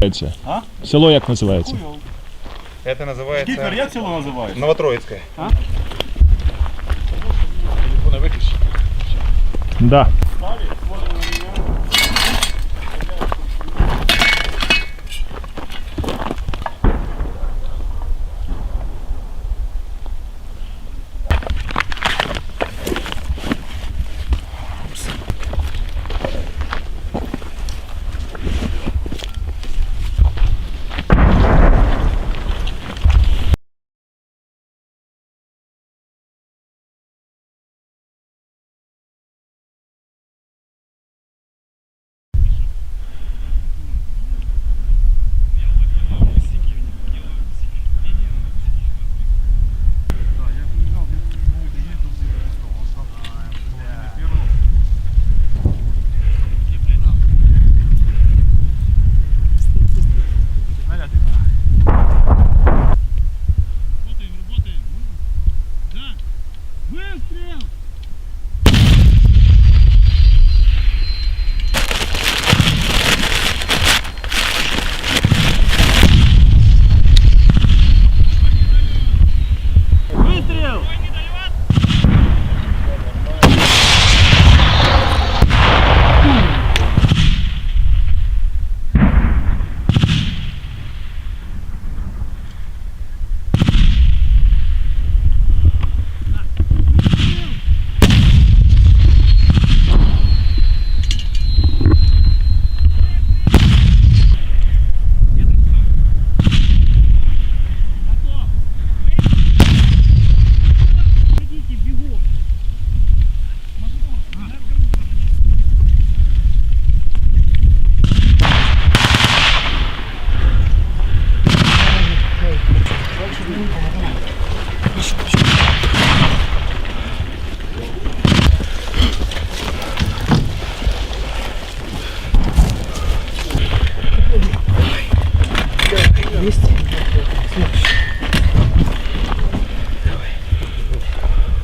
називається? А? Село як називається? Это Кіпер, называется як село називається? Новотроицкое. Да.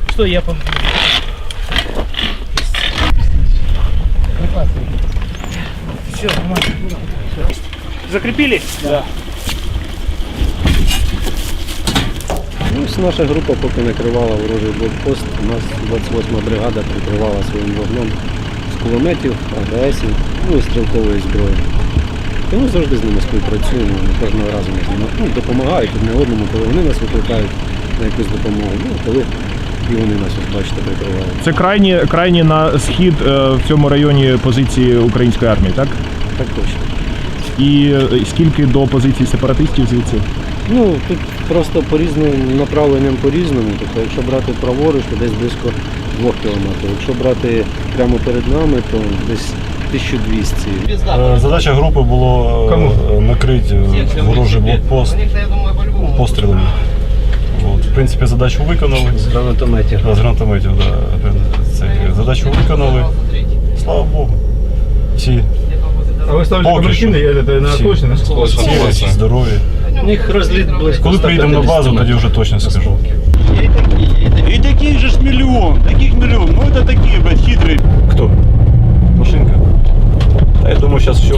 Что я по... Все, Закрепили? Ну, ось наша група поки накривала ворожий блокпост. У нас 28 бригада прикривала своїм вогнем з кулеметів, АГСів, ну і стрілкової зброї. Тому завжди з ними співпрацюємо, кожного разу нам ну, допомагають одне одному, коли вони нас викликають на якусь допомогу. Ну, коли і вони нас, ось бачите, прикривають. Це крайні, крайні на схід е, в цьому районі позиції української армії, так? Так точно. І е, скільки до позиції сепаратистів звідси? Ну, тут просто по різним направленням по-різному. Тобто, якщо брати праворуч, то десь близько 2 кілометрів. Якщо брати прямо перед нами, то десь 1200. Е, Задача групи було е, накрити е, ворожий блокпост пострілами. От, в принципі, задачу виконали. З гранатометів. Да, З гранатометів, да. Це, задачу виконали. Слава Богу. Всі А вы ставили Поки що. побратимы, это на Всі. точно? цілі, всі здорові. У них розліт близько. Коли 150 приїдемо на базу, тоді вже точно скажу. И таких же ж миллион, таких миллион. Ну это такие, блядь, хитрые. Кто?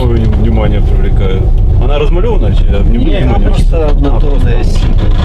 Внимание привлекает. Она размалевана? чи- она внимание? просто на синяя.